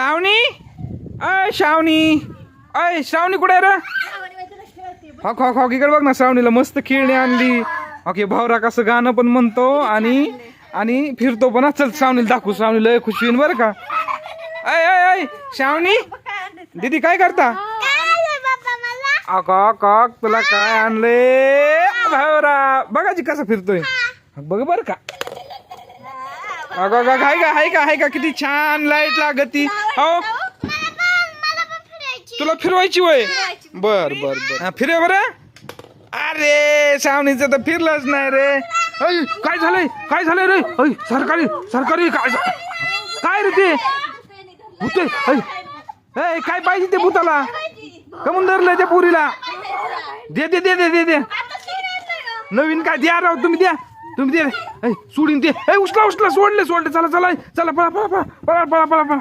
श्रावणी? अय श्रावणी. अय श्रावणी कुठे आहे रे? हॉक हॉक हॉक इकडे बघ ना श्रावणीला मस्त खेळणी आणली. ओके भावरा कसं गाणं पण म्हणतो आणि आणि फिरतो पण. चल श्रावणीला दाखवू. श्रावणी लय खुशी होईन बरं का. अय अय अय श्रावणी? दीदी काय करता? अकॉक कॉक तुला काय आणले भावरा बघा जी कसं फिरतोय. बघ बर का. अगं अगं हाय का हाय का हाय का किती छान लाइट लागती. हो. तुला फिरवायची वय? बर बर बर. फिरे फिरव बर. अरे सावणीचं तर फिरलंच नाही रे. अय, काय झालंय? काय झालंय रे? अय, सरकारी सरकारी काय काय रे ते? भूते अय, काय पाहिजे ते भूताला? कमून धरलंय त्या पुरीला? दे दे दे दे दे दे. नवीन काय द्या राव तुम्ही द्या. तुम्ही ते सोडीन ते दे उचला उचला सोडले सोडले. चला चला चला पळा पळा पळा पळा पळा पळा पळा.